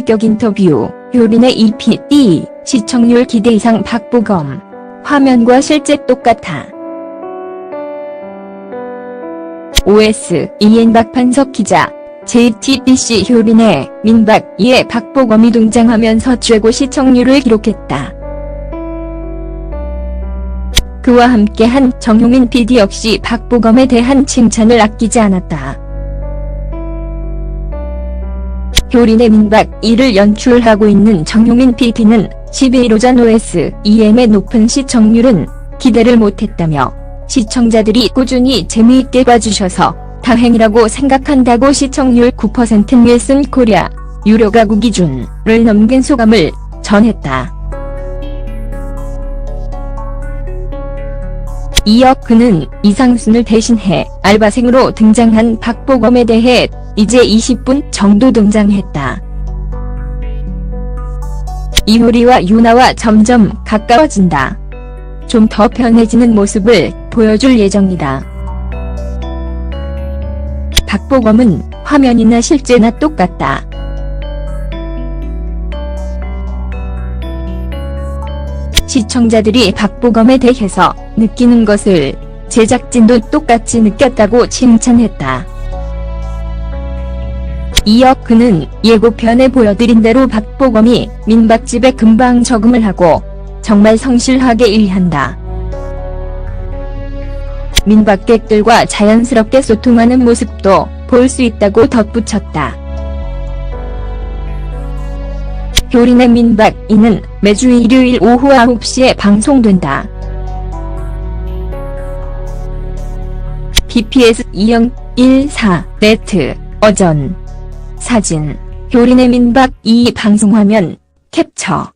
직격 인터뷰, 효린의 EPD, 시청률 기대 이상 박보검. 화면과 실제 똑같아. OS, 이엔박 판석 기자. JTBC 효린의 민박 이에 박보검이 등장하면서 최고 시청률을 기록했다. 그와 함께한 정용민 PD 역시 박보검에 대한 칭찬을 아끼지 않았다. 효린의 민박 2를 연출하고 있는 정용민 PD는 12일 오전 OS, EM의 높은 시청률은 기대를 못했다며 시청자들이 꾸준히 재미있게 봐주셔서 다행이라고 생각한다고 시청률 9% 닐슨 코리아 유료 가구 기준을 넘긴 소감을 전했다. 이어 그는 이상순을 대신해 알바생으로 등장한 박보검에 대해 이제 20분 정도 등장했다. 이효리와 유나와 점점 가까워진다. 좀 더 편해지는 모습을 보여줄 예정이다. 박보검은 화면이나 실제나 똑같다. 시청자들이 박보검에 대해서 느끼는 것을 제작진도 똑같이 느꼈다고 칭찬했다. 이어 그는 예고편에 보여드린 대로 박보검이 민박집에 금방 적응을 하고 정말 성실하게 일한다. 민박객들과 자연스럽게 소통하는 모습도 볼 수 있다고 덧붙였다. 효린의 민박 이는 매주 일요일 오후 9시에 방송된다. BPS 2014 네트 어전 사진 효린의 민박 2 방송화면 캡처